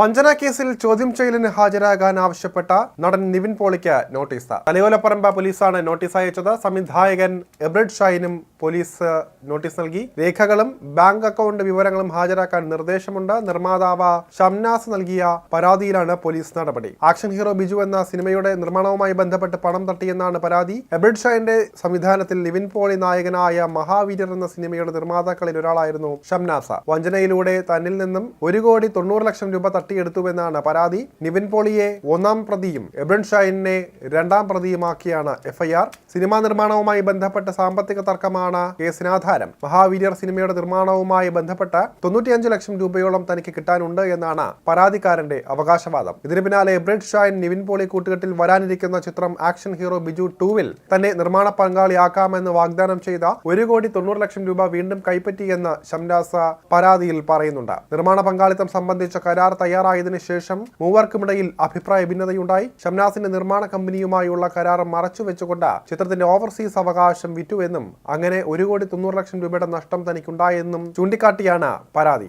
വഞ്ചന കേസിൽ ചോദ്യം ചെയ്യലിന് ഹാജരാകാൻ ആവശ്യപ്പെട്ട നടൻ നിവിൻ പോളിക്ക് നോട്ടീസ്. തലയോലപ്പറമ്പ പോലീസാണ് നോട്ടീസ് അയച്ചത്. സംവിധായകൻ എബ്രഡ് ഷൈനും പോലീസ് നോട്ടീസ് നൽകി. രേഖകളും ബാങ്ക് അക്കൗണ്ട് വിവരങ്ങളും ഹാജരാക്കാൻ നിർദ്ദേശമുണ്ട്. നിർമ്മാതാവ് ഷംനാസ് നൽകിയ പരാതിയിലാണ് പോലീസ് നടപടി. ആക്ഷൻ ഹീറോ ബിജു എന്ന സിനിമയുടെ നിർമ്മാണവുമായി ബന്ധപ്പെട്ട് പണം തട്ടിയെന്നാണ് പരാതി. എബ്രഡ് ഷൈന്റെ സംവിധാനത്തിൽ നിവിൻ പോളി നായകനായ മഹാവീരർ എന്ന സിനിമയുടെ നിർമ്മാതാക്കളിൽ ഒരാളായിരുന്നു ഷംനാസ. വഞ്ചനയിലൂടെ തന്നിൽ നിന്നും ഒരു കോടി തൊണ്ണൂറ് ലക്ഷം രൂപ തട്ടിയെടുത്തുവെന്നാണ് പരാതി. നിവിൻ പോളിയെ ഒന്നാം പ്രതിയും എബ്രൻ ഷൈനെ രണ്ടാം പ്രതിയുമാക്കിയാണ് എഫ്ഐആർ. സിനിമാ നിർമ്മാണവുമായി ബന്ധപ്പെട്ട സാമ്പത്തിക തർക്കമാണ് കേസിനാധാരം. മഹാവീര്യർ സിനിമയുടെ നിർമ്മാണവുമായി ബന്ധപ്പെട്ട് തൊണ്ണൂറ്റിയഞ്ച് ലക്ഷം രൂപയോളം തനിക്ക് കിട്ടാനുണ്ട് എന്നാണ് പരാതിക്കാരന്റെ അവകാശവാദം. ഇതിന് പിന്നാലെ എബ്രഡ് ഷൈൻ നിവിൻ പോളി കൂട്ടുകെട്ടിൽ വരാനിരിക്കുന്ന ചിത്രം ആക്ഷൻ ഹീറോ ബിജു ടൂവിൽ തന്നെ നിർമ്മാണ പങ്കാളിയാക്കാമെന്ന് വാഗ്ദാനം ചെയ്ത ഒരു കോടി തൊണ്ണൂറ് ലക്ഷം രൂപ വീണ്ടും കൈപ്പറ്റിയെന്ന് ഷംനാസ പരാതിയിൽ പറയുന്നുണ്ട്. നിർമ്മാണ പങ്കാളിത്തം സംബന്ധിച്ച കരാർ തയ്യാറായതിനു ശേഷം മൂവർക്കുമിടയിൽ അഭിപ്രായ ഭിന്നതയുണ്ടായി. ഷംനാസിന്റെ നിർമ്മാണ കമ്പനിയുമായുള്ള കരാർ മറച്ചു വെച്ചുകൊണ്ട് ചിത്രത്തിന്റെ ഓവർസീസ് അവകാശം വിറ്റുവെന്നും അങ്ങനെ ഒരു കോടി തൊണ്ണൂറ് ലക്ഷം രൂപയുടെ നഷ്ടം തനിക്കുണ്ടായെന്നും ചൂണ്ടിക്കാട്ടിയാണ് പരാതി.